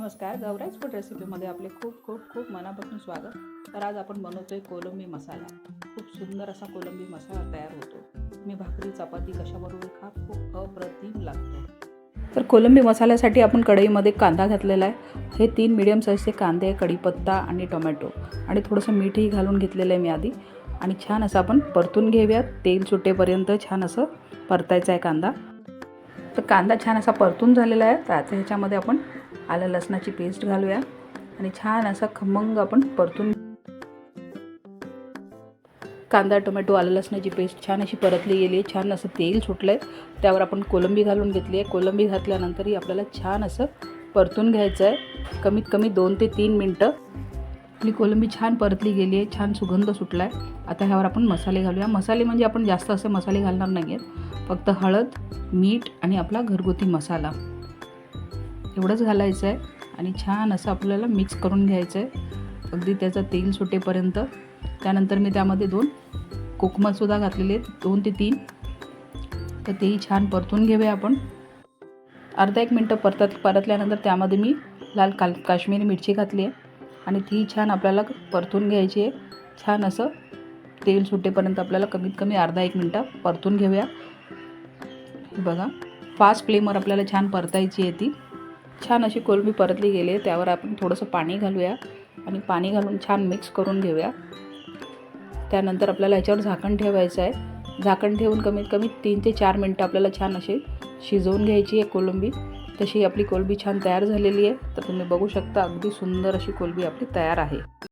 नमस्कार गौराज फूड रेसिपीमध्ये आपले खूप खूप खूप मनापासून स्वागत. तर आज आपण बनवतोय कोलंबी मसाला. खूप सुंदर असा कोलंबी मसाला तयार होतो. मी भाकरी चपाती कशाबरोबर खा खूप अप्रतिम लागतो. तर कोलंबी मसाल्यासाठी आपण कढईमध्ये कांदा घातलेला आहे. हे तीन मिडियम साईजचे कांदे कढीपत्ता आणि टोमॅटो आणि थोडंसं मीठही घालून घेतलेलं आहे मी आधी. आणि छान असं आपण परतून घेऊयात. तेल सुटेपर्यंत छान असं परतायचं आहे कांदा. तर कांदा छान असा परतून झालेला आहे. तर आता ह्याच्यामध्ये आपण आलं लसणाची पेस्ट घालूया. आणि छान असा खमंग आपण परतून कांदा टोमॅटो आलं लसणाची पेस्ट छान अशी परतली गेली आहे. छान असं तेल सुटलं आहे त्यावर आपण कोलंबी घालून घेतली आहे. कोलंबी घातल्यानंतरही आपल्याला छान असं परतून घ्यायचं आहे. कमीत कमी दोन ते तीन मिनटं. आपली कोलंबी छान परतली गेली आहे. छान सुगंध सुटला आहे आता ह्यावर आपण मसाले घालूया. मसाले म्हणजे आपण जास्त असे मसाले घालणार नाही आहेत फक्त हळद मीठ आणि आपला घरगुती मसाला. एवढंच घालायचं आहे आणि छान असं आपल्याला मिक्स करून घ्यायचं आहे अगदी त्याचं तेल सुटेपर्यंत. त्यानंतर मी त्यामध्ये दोन कोकमसुद्धा घातलेले आहेत दोन ते तीन. तर तेही छान परतून घेऊया आपण. अर्धा एक मिनटं परतात परतल्यानंतर त्यामध्ये मी लाल काल काश्मीरी मिरची घातली आहे आणि ती छान आपल्याला परतून घ्यायची आहे. छान असं तेल सुटेपर्यंत आपल्याला कमीत कमी अर्धा एक मिनटं परतून घेऊया. बघा फास्ट फ्लेमवर आपल्याला छान परतायची आहे ती. छान अशी कोलंबी परतली गेली आहे. त्यावर आपण थोडंसं पाणी घालूया आणि पाणी घालून छान मिक्स करून घेऊया. त्यानंतर आपल्याला ह्याच्यावर झाकण ठेवायचं आहे. झाकण ठेवून कमीत कमी तीन ते चार मिनटं आपल्याला छान अशी शिजवून घ्यायची आहे कोलंबी. तशी आपली कोलंबी छान तयार झालेली आहे. तर तुम्ही बघू शकता अगदी सुंदर अशी कोलंबी आपली तयार आहे.